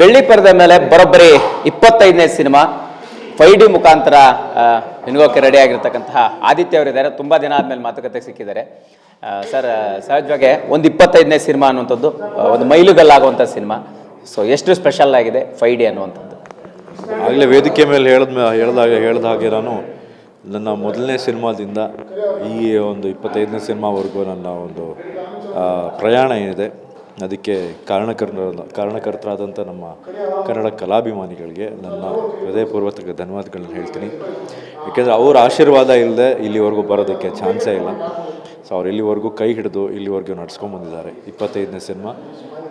ಬೆಳ್ಳಿ ಪರದ ಮೇಲೆ ಬರೋಬ್ಬರಿ ಇಪ್ಪತ್ತೈದನೇ ಸಿನಿಮಾ. ಫೈ ಡಿ ಮುಖಾಂತರ ಹೆಣ್ಗೋಕೆ ರೆಡಿ ಆಗಿರ್ತಕ್ಕಂತಹ ಆದಿತ್ಯ ಅವರಿದ್ದಾರೆ ತುಂಬ ದಿನ ಆದಮೇಲೆ ಮಾತುಕತೆ ಸಿಕ್ಕಿದ್ದಾರೆ. ಸರ್ ಸಹಜವಾಗಿ ಒಂದು ಇಪ್ಪತ್ತೈದನೇ ಸಿನಿಮಾ ಅನ್ನುವಂಥದ್ದು ಒಂದು ಮೈಲುಗಲ್ಲಾಗುವಂಥ ಸಿನಿಮಾ. ಸೊ ಎಷ್ಟು ಸ್ಪೆಷಲ್ ಆಗಿದೆ ಫೈ ಡಿ ಅನ್ನುವಂಥದ್ದು? ಆಗಲೇ ವೇದಿಕೆ ಮೇಲೆ ಹೇಳಿದ ಹೇಳ್ದಾಗ, ಹೇಳ್ದ ಹಾಗೆ ನಾನು ನನ್ನ ಮೊದಲನೇ ಸಿನಿಮಾದಿಂದ ಈ ಒಂದು ಇಪ್ಪತ್ತೈದನೇ ಸಿನಿಮಾವರೆಗೂ ನನ್ನ ಒಂದು ಪ್ರಯಾಣ ಏನಿದೆ ಅದಕ್ಕೆ ಕಾರಣಕರ್ ಕಾರಣಕರ್ತರಾದಂಥ ನಮ್ಮ ಕನ್ನಡ ಕಲಾಭಿಮಾನಿಗಳಿಗೆ ನನ್ನ ಹೃದಯಪೂರ್ವಕ ಧನ್ಯವಾದಗಳನ್ನ ಹೇಳ್ತೀನಿ. ಯಾಕೆಂದರೆ ಅವ್ರ ಆಶೀರ್ವಾದ ಇಲ್ಲದೆ ಇಲ್ಲಿವರೆಗೂ ಬರೋದಕ್ಕೆ ಚಾನ್ಸೇ ಇಲ್ಲ. ಸೊ ಅವ್ರು ಇಲ್ಲಿವರೆಗೂ ಕೈ ಹಿಡಿದು ಇಲ್ಲಿವರೆಗೂ ನಡ್ಸ್ಕೊಂಬಂದಿದ್ದಾರೆ ಇಪ್ಪತ್ತೈದನೇ ಸಿನಿಮಾ,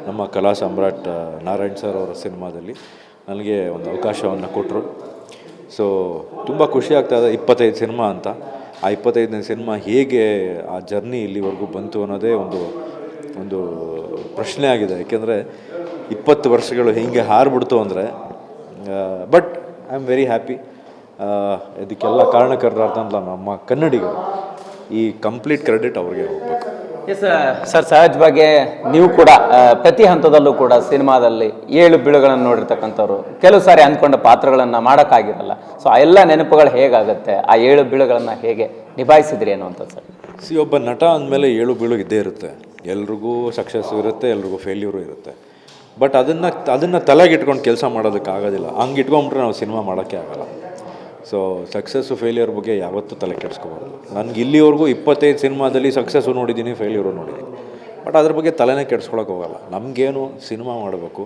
ನಮ್ಮ ಕಲಾ ಸಮ್ರಾಟ್ ನಾರಾಯಣ್ ಸರ್ ಅವರ ಸಿನಿಮಾದಲ್ಲಿ ನನಗೆ ಒಂದು ಅವಕಾಶವನ್ನು ಕೊಟ್ಟರು ಸೊ ತುಂಬ ಖುಷಿ ಆಗ್ತಾ ಇದೆ ಇಪ್ಪತ್ತೈದು ಸಿನಿಮಾ ಅಂತ. ಆ ಇಪ್ಪತ್ತೈದನೇ ಸಿನಿಮಾ ಹೇಗೆ ಆ ಜರ್ನಿ ಇಲ್ಲಿವರೆಗೂ ಬಂತು ಅನ್ನೋದೇ ಒಂದು ಒಂದು ಪ್ರಶ್ನೆ ಆಗಿದೆ. ಯಾಕೆಂದರೆ ಇಪ್ಪತ್ತು ವರ್ಷಗಳು ಹೇಗೆ ಹಾರಿಬಿಡ್ತು ಅಂದರೆ but I am very happy ಇದಕ್ಕೆಲ್ಲ ಕಾರಣಕರ್ತರಾದಂಥ ನಮ್ಮ ಕನ್ನಡಿಗರು ಈ ಕಂಪ್ಲೀಟ್ ಕ್ರೆಡಿಟ್ ಅವ್ರಿಗೆ ಹೋಗ್ಬೇಕು. ಎಸ್ ಸರ್ ಸಹಜವಾಗಿ ನೀವು ಕೂಡ ಪ್ರತಿ ಹಂತದಲ್ಲೂ ಕೂಡ ಸಿನಿಮಾದಲ್ಲಿ ಏಳು ಬೀಳುಗಳನ್ನು ನೋಡಿರ್ತಕ್ಕಂಥವ್ರು ಕೆಲವು ಸಾರಿ ಅಂದ್ಕೊಂಡ ಪಾತ್ರಗಳನ್ನು ಮಾಡೋಕ್ಕಾಗಿರಲ್ಲ. ಸೊ ಆ ಎಲ್ಲ ನೆನಪುಗಳು ಹೇಗಾಗುತ್ತೆ? ಆ ಏಳು ಬೀಳುಗಳನ್ನು ಹೇಗೆ ನಿಭಾಯಿಸಿದ್ರಿ ಅನ್ನುವಂಥದ್ದು ಸರ್ ಸಿ ಒಬ್ಬ ನಟ ಅಂದಮೇಲೆ ಏಳು ಬೀಳು ಇದ್ದೇ ಇರುತ್ತೆ. ಎಲ್ರಿಗೂ ಸಕ್ಸಸ್ ಇರುತ್ತೆ, ಎಲ್ರಿಗೂ ಫೇಲ್ಯೂರು ಇರುತ್ತೆ. ಬಟ್ ಅದನ್ನು ಅದನ್ನು ತಲೆಗೆ ಇಟ್ಕೊಂಡು ಕೆಲಸ ಮಾಡೋದಕ್ಕಾಗೋದಿಲ್ಲ. ಹಂಗೆ ಇಟ್ಕೊಂಡ್ಬಿಟ್ರೆ ನಾವು ಸಿನಿಮಾ ಮಾಡೋಕ್ಕೆ ಆಗೋಲ್ಲ. ಸೊ ಸಕ್ಸಸ್ಸು ಫೇಲ್ಯೂರ್ ಬಗ್ಗೆ ಯಾವತ್ತೂ ತಲೆ ಕೆಡಿಸ್ಕೋಬಾರ್ದು. ನನಗೆ ಇಲ್ಲಿವರೆಗೂ ಇಪ್ಪತ್ತೈದು ಸಿನಿಮಾದಲ್ಲಿ ಸಕ್ಸಸ್ಸು ನೋಡಿದ್ದೀನಿ ಫೇಲ್ಯೂರು ನೋಡಿದ್ದೀನಿ. ಬಟ್ ಅದ್ರ ಬಗ್ಗೆ ತಲೆನೇ ಕೆಡಿಸ್ಕೊಳಕ್ಕೆ ಹೋಗಲ್ಲ. ನಮಗೇನು ಸಿನಿಮಾ ಮಾಡಬೇಕು,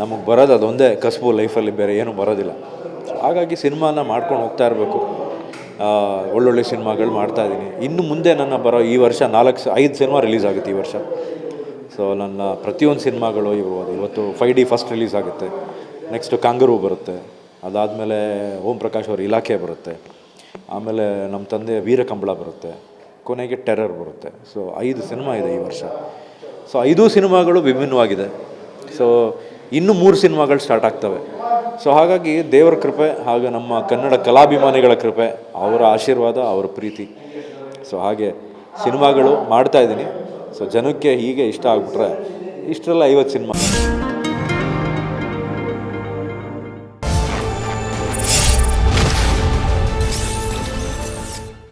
ನಮಗೆ ಬರೋದು ಅದೊಂದೇ, ಕಸಬು ಲೈಫಲ್ಲಿ ಬೇರೆ ಏನೂ ಬರೋದಿಲ್ಲ. ಹಾಗಾಗಿ ಸಿನಿಮಾನ ಮಾಡ್ಕೊಂಡು ಹೋಗ್ತಾ ಇರಬೇಕು. ಒಳ್ಳೊಳ್ಳೆ ಸಿನಿಮಾಗಳು ಮಾಡ್ತಾ ಇದ್ದೀನಿ. ಇನ್ನು ಮುಂದೆ ನನ್ನ ಬರೋ ಈ ವರ್ಷ ನಾಲ್ಕು ಐದು ಸಿನಿಮಾ ರಿಲೀಸ್ ಆಗುತ್ತೆ ಈ ವರ್ಷ. ಸೊ ನನ್ನ ಪ್ರತಿಯೊಂದು ಸಿನಿಮಾಗಳು ಇರ್ಬೋದು ಇವತ್ತು ಫೈ ಡಿ ಫಸ್ಟ್ ರಿಲೀಸ್ ಆಗುತ್ತೆ. ನೆಕ್ಸ್ಟ್ ಕಾಂಗರು ಬರುತ್ತೆ. ಅದಾದಮೇಲೆ ಓಂ ಪ್ರಕಾಶ್ ಅವ್ರ ಇಲಾಖೆ ಬರುತ್ತೆ. ಆಮೇಲೆ ನಮ್ಮ ತಂದೆ ವೀರಕಂಬಳ ಬರುತ್ತೆ. ಕೊನೆಗೆ ಟೆರರ್ ಬರುತ್ತೆ. ಸೊ ಐದು ಸಿನಿಮಾ ಇದೆ ಈ ವರ್ಷ. ಸೊ ಐದು ಸಿನಿಮಾಗಳು ವಿಭಿನ್ನವಾಗಿದೆ. ಸೊ ಇನ್ನು ಮೂರು ಸಿನಿಮಾಗಳು ಸ್ಟಾರ್ಟ್ ಆಗ್ತವೆ. ಸೊ ಹಾಗಾಗಿ ದೇವರ ಕೃಪೆ ಹಾಗೂ ನಮ್ಮ ಕನ್ನಡ ಕಲಾಭಿಮಾನಿಗಳ ಕೃಪೆ, ಅವರ ಆಶೀರ್ವಾದ, ಅವರ ಪ್ರೀತಿ. ಸೊ ಹಾಗೆ ಸಿನಿಮಾಗಳು ಮಾಡ್ತಾ ಇದ್ದೀನಿ. ಸೊ ಜನಕ್ಕೆ ಹೀಗೆ ಇಷ್ಟ ಆಗ್ಬಿಟ್ರೆ ಇಷ್ಟೆಲ್ಲ ಐವತ್ತು ಸಿನಿಮಾ.